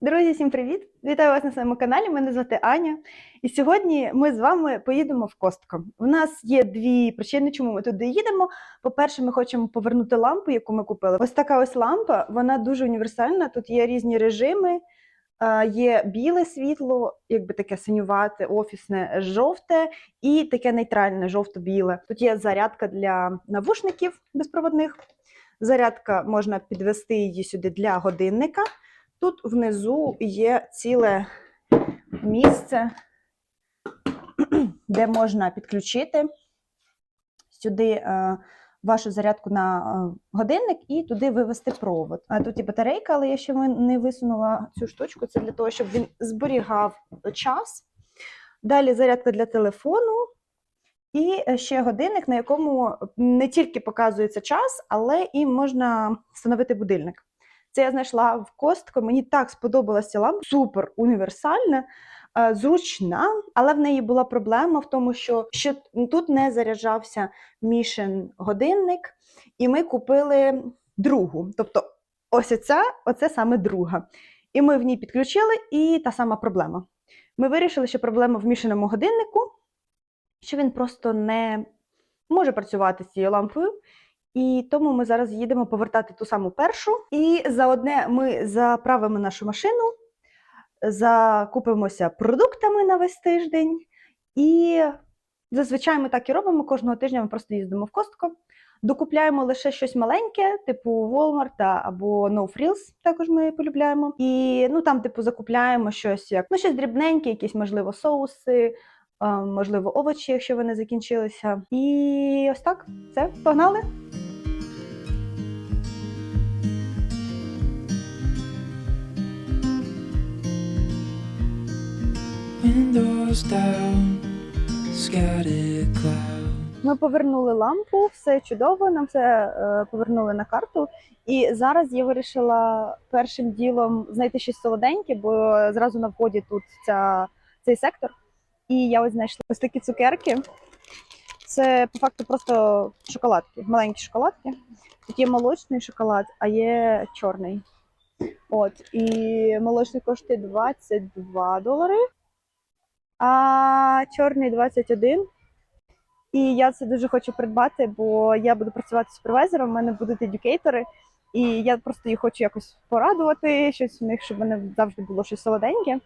Друзі, всім привіт! Вітаю вас на своєму каналі. Мене звати Аня. І сьогодні ми з вами поїдемо в Костко. У нас є дві причини, чому ми туди їдемо. По-перше, ми хочемо повернути лампу, яку ми купили. Ось така ось лампа, вона дуже універсальна. Тут є різні режими. Є біле світло, якби таке синювате, офісне, жовте і таке нейтральне, жовто-біле. Тут є зарядка для навушників безпроводних. Зарядка можна підвести її сюди для годинника. Тут внизу є ціле місце, де можна підключити сюди е, вашу зарядку на е, годинник і туди вивести провод. Тут і батарейка, але я ще не висунула цю штучку. Це для того, щоб він зберігав час. Далі зарядка для телефону. І е, ще годинник, на якому не тільки показується час, але і можна встановити будильник. Це я знайшла в Костко. Мені так сподобалася лампа, супер універсальна, е, зручна, але в неї була проблема в тому, що, що тут не заряджався мішен годинник, і ми купили другу. Тобто, ось ця, оце саме друга. І ми в ній підключили, і та сама проблема. Ми вирішили, що проблема в мішаному годиннику, що він просто не може працювати з цією лампою. І тому ми зараз їдемо повертати ту саму першу. І заодне ми заправимо нашу машину, закупимося продуктами на весь тиждень. І зазвичай ми так і робимо. Кожного тижня ми просто їздимо в костко. Докупляємо лише щось маленьке, типу Walmart або No Frills, також ми полюбляємо. І ну там, типу, закупляємо щось як ну щось дрібненьке, якісь можливо соуси, е, можливо, овочі, якщо вони закінчилися. І ось так. Все, погнали. Windows down, scattered clouds. Ми повернули лампу, все чудово, нам все е, повернули на карту. І зараз я вирішила першим ділом знайти щось солоденьке, бо зразу на вході тут ця, цей сектор. І я ось знайшла ось такі цукерки. Це по факту просто шоколадки, маленькі шоколадки. Тут є молочний шоколад, а є чорний. От, і молочний коштує 22 долари, а чорний 21. І я це дуже хочу придбати, бо я буду працювати супервайзером, в мене будуть едюкейтори, і я просто їх хочу якось порадувати, щось в них, щоб в мене завжди було щось солоденьке.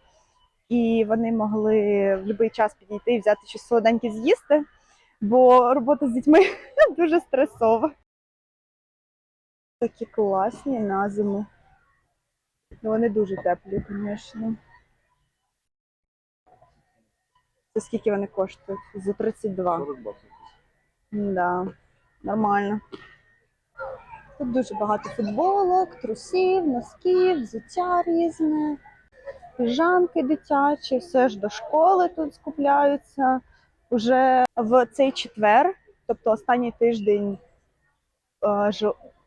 І вони могли в будь-який час підійти і взяти щось солоденьке з'їсти, бо робота з дітьми дуже стресова. Такі класні на зиму. Вони дуже теплі, звісно. Це скільки вони коштують? За 32. 40 баксів. Да, нормально. Тут дуже багато футболок, трусів, носків, взуття різне, піжамки дитячі, все ж до школи тут скупляються. Уже в цей четвер, тобто останній тиждень, е,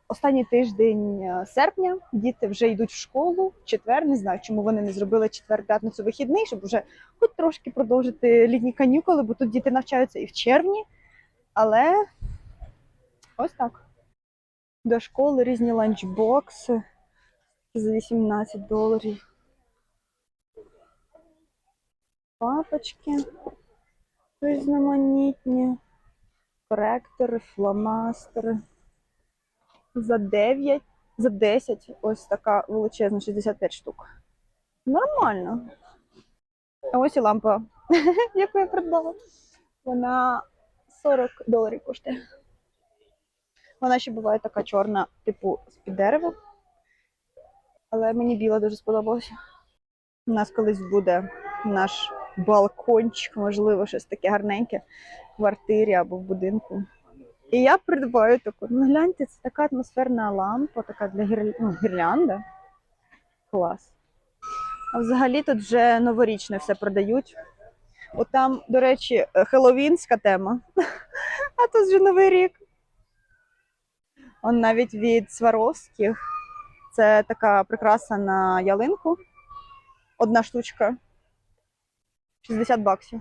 останній тиждень е, серпня, діти вже йдуть в школу. В четвер, не знаю, чому вони не зробили четвер-п'ятницю вихідний, щоб вже хоч трошки продовжити літні канікули, бо тут діти навчаються і в червні. Але ось так. До школи різні ланчбокси за 18 доларів. Папочки різноманітні, коректори, фломастери. За 9, за 10 ось така величезна 65 штук. Нормально. А ось і лампа, яку я придбала. Вона 40 доларів коштує. Вона ще буває така чорна, типу з-під дерева. Але мені біла дуже сподобалася. У нас колись буде наш балкончик, можливо, щось таке гарненьке в квартирі або в будинку. І я придбаю таку. Ну, гляньте, це така атмосферна лампа, така для гір... ну, гірлянда. Клас. А взагалі тут вже новорічне все продають. От там, до речі, е, хеллоуінська тема. А тут вже Новий рік. Он навіть від Сваровських. Це така прикраса на ялинку. Одна штучка. 60 баксів.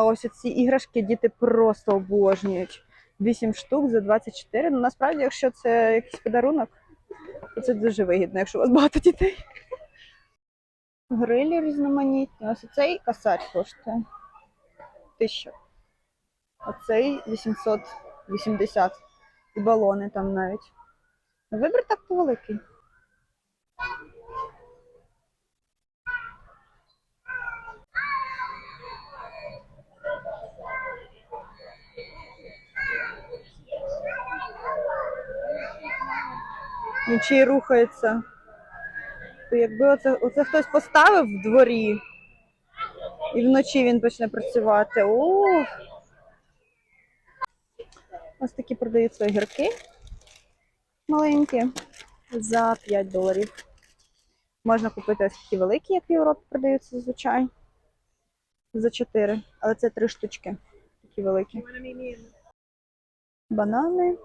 А ось ці іграшки діти просто обожнюють. 8 штук за 24. Ну, насправді, якщо це якийсь подарунок, І Це дуже вигідно, якщо у вас багато дітей. Грилі різноманітні. Ось цей косарь коштує 1000. Оцей 880. І балони там навіть. Вибір так то великий. Ще рухається. То якби оце, оце хтось поставив в дворі, і вночі він почне працювати. Ух. Ось такі продаються огірки маленькі за 5 доларів. Можна купити ось такі великі, як в Європі продаються зазвичай. За 4. Але це три штучки. Такі великі. Банани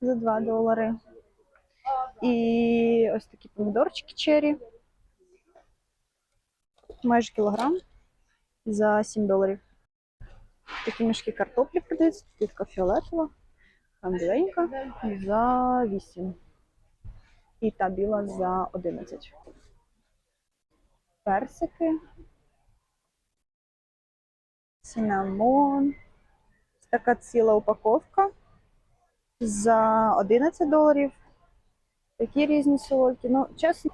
за 2 долари. І ось такі помідорчики чері. Майже кілограм за 7 доларів. Такі мішки картоплі продаються, тут фіолетова, там біленька за 8. І та біла за 11. Персики. Цинамон. Така ціла упаковка за 11 доларів. Такі різні солодкі. Ну, чесно,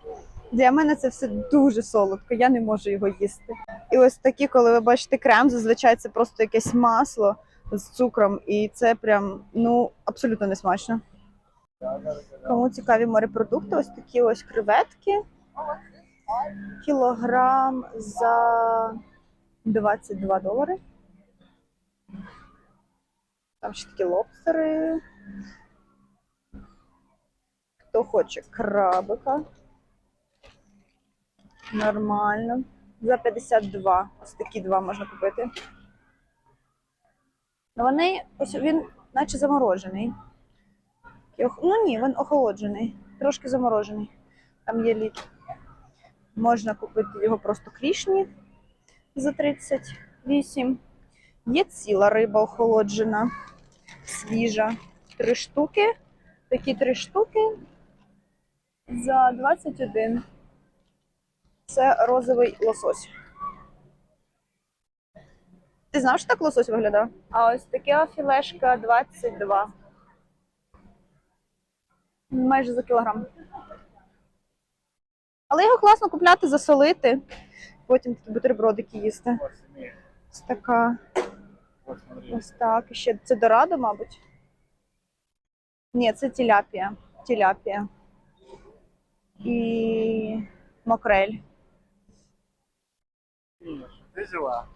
для мене це все дуже солодко, я не можу його їсти. І ось такі, коли ви бачите крем, зазвичай це просто якесь масло з цукром, і це прям ну абсолютно не смачно. Кому цікаві морепродукти, ось такі ось креветки. Кілограм за 22 долари. Там ще такі лобстери. Хто хоче крабика. Нормально. За 52. Ось такі два можна купити. Ну, вони, ось він наче заморожений. Ну ні, він охолоджений. Трошки заморожений. Там є лід. Можна купити його просто крішні за 38. Є ціла риба охолоджена, свіжа. Три штуки. Такі три штуки за 21. Це розовий лосось. Ти знав, що так лосось виглядав? А ось така філешка 22. Майже за кілограм. Але його класно купляти, засолити. Потім такі бутербродики їсти. Ось така. Ось так. Ще це дорадо, мабуть. Ні, це тіляпія. Тіляпія. І макрель. Миша, ты взяла?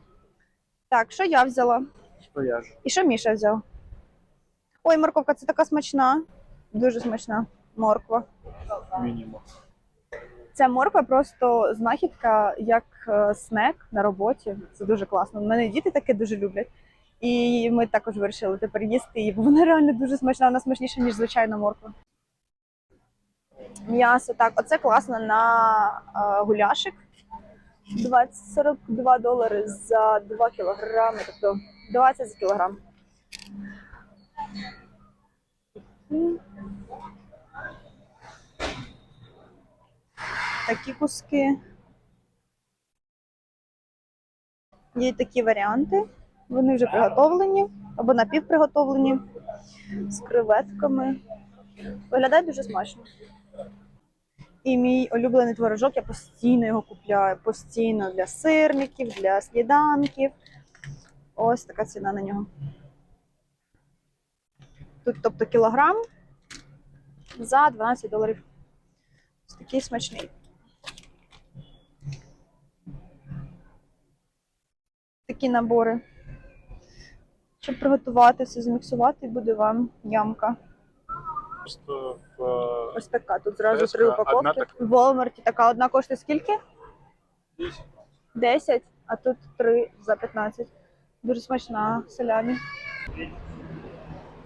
Так, що я взяла? Что я же? І що Міша взяв? Ой, морковка, це така смачна. Дуже смачна морква. Минимум. Ця морква просто знахідка як е, снек на роботі. Це дуже класно. У мене діти таке дуже люблять. І ми також вирішили тепер їсти її, бо вона реально дуже смачна, вона смачніша, ніж звичайна морква. М'ясо, так, оце класно на е, гуляшик. 20, 42 долари за 2 кілограми, тобто 20 за кілограм. Такі куски. Є такі варіанти. Вони вже приготовлені або напівприготовлені з креветками. Виглядає дуже смачно. І мій улюблений творожок, я постійно його купляю. Постійно для сирників, для сніданків. Ось така ціна на нього. Тут, тобто, кілограм за 12 доларів. Ось такий смачний. Такі набори. Щоб приготувати все, зміксувати, буде вам ямка. Э, Ось така. Тут зразу Теска, три одна упаковки. така. В Walmart така одна коштує скільки? здесь 10, а тут 3 за 15. Дуже смачна селямі.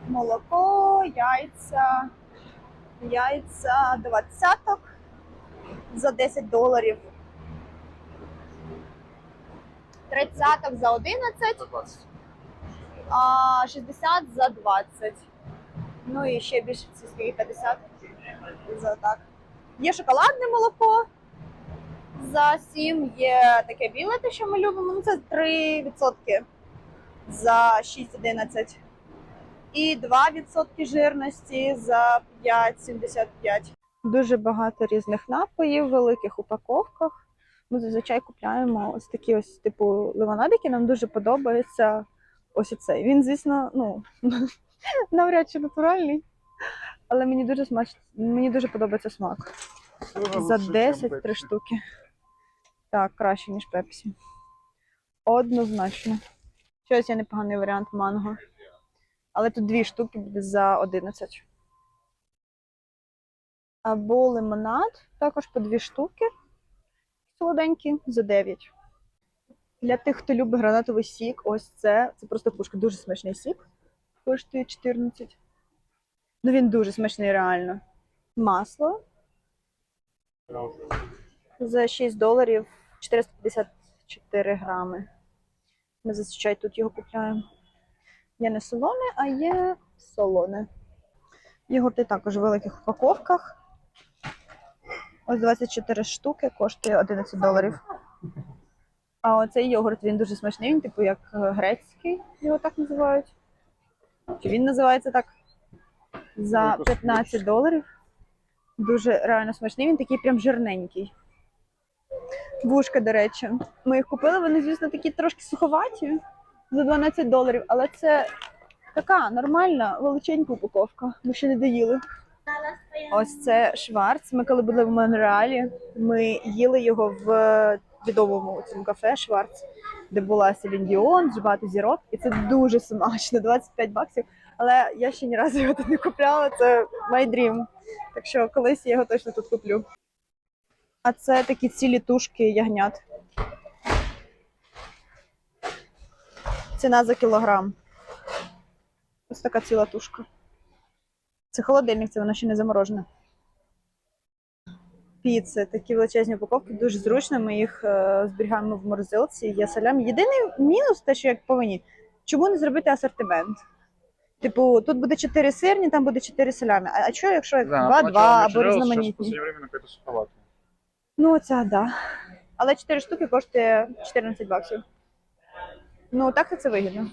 Молоко, яйця. Яйця 20 за 10 доларів. 30 за 11, 120. а 60 за 20. Ну і ще більше ці скільки 50. За так. Є шоколадне молоко. За 7 є таке біле, те, що ми любимо. Ну, це 3% за 6,11. І 2% жирності за 5,75. Дуже багато різних напоїв в великих упаковках. Ми зазвичай купляємо ось такі ось типу лимонадики. Нам дуже подобається ось оцей. Він, звісно, ну навряд чи натуральний. Але мені дуже смач... мені дуже подобається смак. За 10 три штуки. Так, краще, ніж пепсі. Однозначно. Щось є непоганий варіант манго. Але тут дві штуки буде за 11. Або лимонад, також по дві штуки. Солоденькі за 9. Для тих, хто любить гранатовий сік, ось це. Це просто пушка. Дуже смачний сік. Коштує 14. Ну він дуже смачний, реально. Масло за 6 доларів 454 грами. Ми зазвичай тут його купляємо. Є не солоне, а є солоне. Йогурти також в великих упаковках. Ось 24 штуки коштує 11 доларів. А оцей йогурт він дуже смачний, він типу як е, грецький, його так називають. Чи він називається так? За 15 доларів. Дуже реально смачний, він такий прям жирненький. Вушка, до речі. Ми їх купили, вони, звісно, такі трошки суховаті за 12 доларів, але це така нормальна, величенька упаковка. Ми ще не доїли. Ось це Шварц. Ми коли були в Монреалі, ми їли його в відомому цьому кафе Шварц, де була Селін Діон, дуже багато зірок, і це дуже смачно, 25 баксів. Але я ще ні разу його тут не купляла. Це my dream. Так що колись я його точно тут куплю. А це такі цілі тушки ягнят. Ціна за кілограм. Ось така ціла тушка. Це холодильник, це воно ще не заморожене. Піци, такі величезні упаковки, дуже зручно. Ми їх е, зберігаємо в морозилці. Є салямі. Єдиний мінус, те, що як повинні, чому не зробити асортимент? Типу, тут буде 4 сирні, там буде 4 салямі. А, що, якщо 2-2 або різноманітні? Ну, оця, да. Але 4 штуки коштує 14 баксів. Ну, так це вигідно.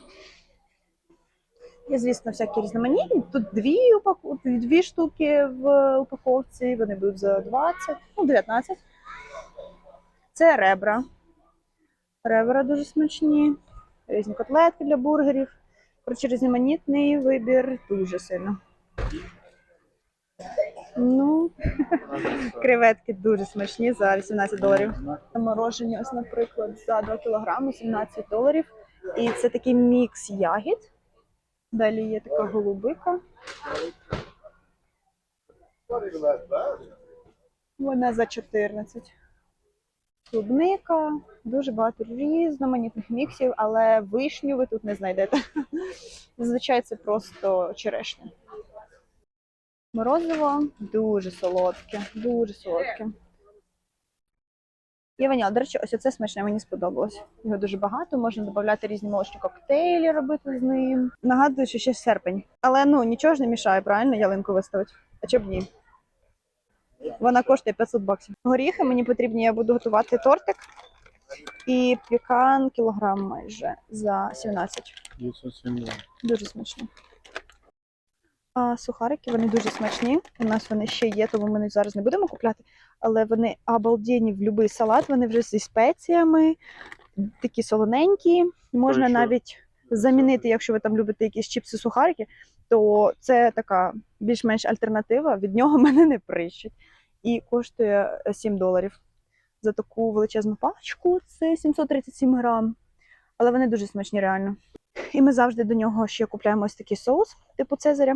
Є, звісно, всякі різноманітні. Тут дві, упаку... дві штуки в упаковці, вони будуть за 20, ну, 19. Це ребра. Ребра дуже смачні. Різні котлетки для бургерів. Коротше, різноманітний вибір дуже сильно. Ну, Креветки дуже смачні за 18 доларів. Морожені, ось, наприклад, за 2 кілограми 17 доларів. І це такий мікс ягід. Далі є така голубика. Вона за 14. Клубника, дуже багато різноманітних міксів, але вишню ви тут не знайдете. Зазвичай це просто черешня. Морозиво дуже солодке, дуже солодке. Є ваніла. До речі, ось оце смачне, мені сподобалось. Його дуже багато, можна додати різні молочні коктейлі, робити з ним. Нагадую, що ще серпень. Але ну нічого ж не мішає, правильно, ялинку виставити. А чоб ні? Вона коштує 500 баксів. Горіхи мені потрібні, я буду готувати тортик. І пікан кілограм майже за 17. 972. Дуже смачно. А сухарики вони дуже смачні. У нас вони ще є, тому ми зараз не будемо купляти. Але вони обалденні в будь-який салат. Вони вже зі спеціями, такі солоненькі. Можна що? навіть замінити, якщо ви там любите якісь чіпси сухарики, то це така більш-менш альтернатива. Від нього мене не прищить. І коштує 7 доларів. За таку величезну пачку це 737 грам. Але вони дуже смачні, реально. І ми завжди до нього ще купляємо ось такий соус, типу Цезаря.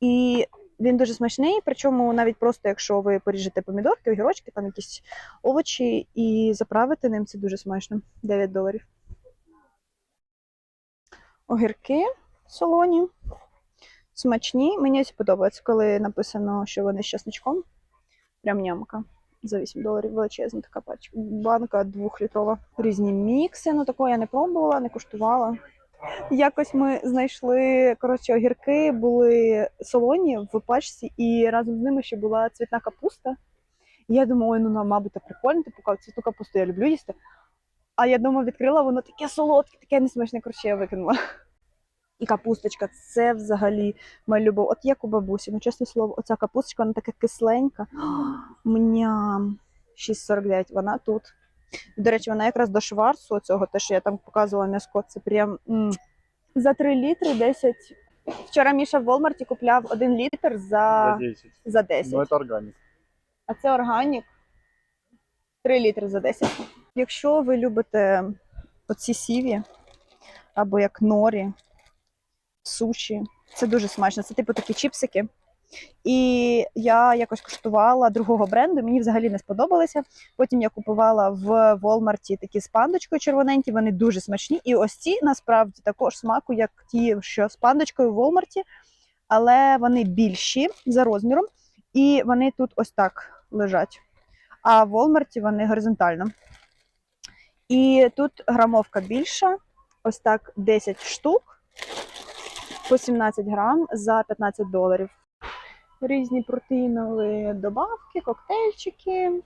І він дуже смачний, причому навіть просто якщо ви поріжете помідорки, огірочки, там якісь овочі і заправите ним, це дуже смачно. 9 доларів. Огірки солоні, смачні. Мені ось подобається, коли написано, що вони з чесничком. Прям нямка. За 8 доларів величезна така пачка. Банка двохлітрова. Різні мікси. Ну такого я не пробувала, не куштувала. Якось ми знайшли коротше огірки, були солоні в пачці, і разом з ними ще була цвітна капуста. І я думаю, ой, ну ну, мабуть, це прикольно, типу цвітну капусту я люблю їсти. А я дома відкрила, воно таке солодке, таке несмачне, коротше, я викинула. І капусточка, це взагалі моя любов. От як у бабусі, ну чесне слово, оця капусточка, вона така кисленька. Мням. 6,49, вона тут. До речі, вона якраз до шварцу, цього, те, що я там показувала м'яско, це прям м. за 3 літри 10. Вчора Міша в Волмарті купляв 1 літр за, За 10. за 10. Ну, это органик. А це органік 3 літри за 10. Якщо ви любите оці сіві, або як норі, суші, це дуже смачно. Це типу такі чіпсики. І я якось куштувала другого бренду, мені взагалі не сподобалися. Потім я купувала в Волмарті такі з пандочкою червоненькі, вони дуже смачні. І ось ці насправді також смаку, як ті, що з пандочкою в Волмарті, але вони більші за розміром, і вони тут ось так лежать. А в Волмарті вони горизонтально. І тут грамовка більша, ось так 10 штук по 17 грам за 15 доларів. Різні протеїнові добавки, коктейльчики.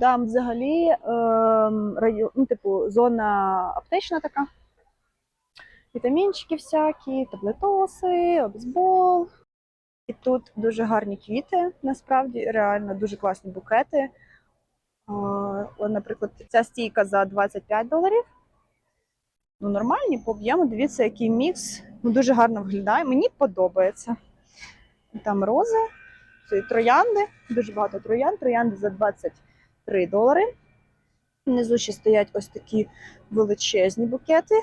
Там взагалі ем, район, ну, типу, зона аптечна така. Вітамінчики всякі, таблетоси, обезбол. І тут дуже гарні квіти, насправді, реально дуже класні букети. Е, наприклад, ця стійка за 25 доларів. Ну, нормальні по об'єму. Дивіться, який мікс. Ну, дуже гарно виглядає. Мені подобається. Там рози, це троянди, дуже багато троянд. Троянди за 23 долари. Внизу ще стоять ось такі величезні букети.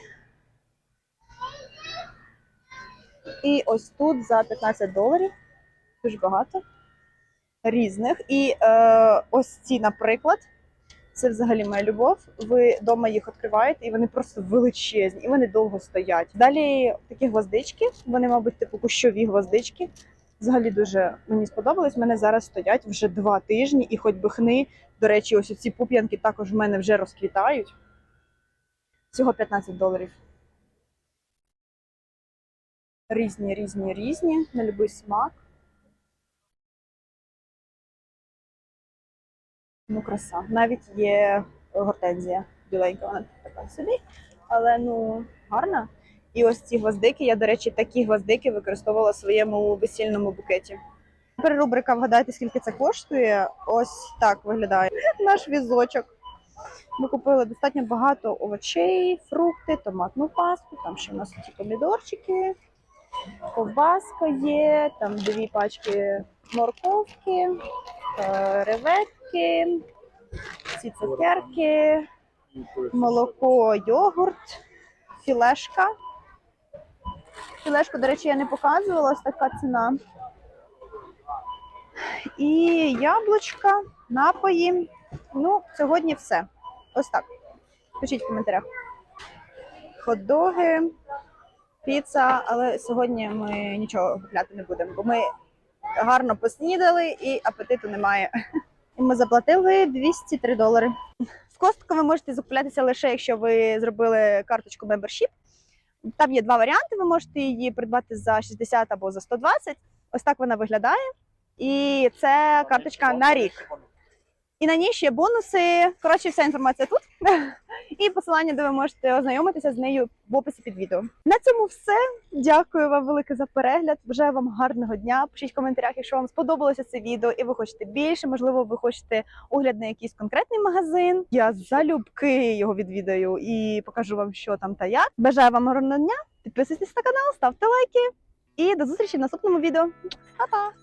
І ось тут за 15 доларів. Дуже багато різних. І е, ось ці, наприклад, це взагалі моя любов. Ви вдома їх відкриваєте, і вони просто величезні, і вони довго стоять. Далі такі гвоздички, вони, мабуть, типу кущові гвоздички. Взагалі дуже мені сподобались. У мене зараз стоять вже два тижні, і хоч би хни. До речі, ось ці пуп'янки також в мене вже розквітають. Всього 15 доларів. Різні, різні, різні, на будь-який смак. Ну, краса. Навіть є гортензія біленька, вона така собі, але ну гарна. І ось ці гвоздики. Я, до речі, такі гвоздики використовувала в своєму весільному букеті. Тепер рубрика Вгадайте, скільки це коштує. Ось так виглядає наш візочок. Ми купили достатньо багато овочей, фрукти, томатну пасту. Там ще у нас ці помідорчики, ковбаска є, там дві пачки морковки, е, реветки, ці цукерки, молоко, йогурт, філешка. Філешку, до речі, я не показувала, ось така ціна. І яблучка, напої. Ну, сьогодні все. Ось так. Пишіть в коментарях. Хот-доги, піца, але сьогодні ми нічого купляти не будемо, бо ми гарно поснідали і апетиту немає. І ми заплатили 203 долари. В Костко ви можете закуплятися лише якщо ви зробили карточку Membership. Там є два варіанти. Ви можете її придбати за 60 або за 120. Ось так вона виглядає. І це карточка на рік. І на ній ще бонуси. Коротше, вся інформація тут. І посилання, де ви можете ознайомитися з нею в описі під відео. На цьому все. Дякую вам велике за перегляд. Бажаю вам гарного дня. Пишіть в коментарях, якщо вам сподобалося це відео і ви хочете більше. Можливо, ви хочете огляд на якийсь конкретний магазин. Я залюбки його відвідаю і покажу вам, що там та як. Бажаю вам гарного дня. Підписуйтесь на канал, ставте лайки. І до зустрічі в наступному відео. Па-па!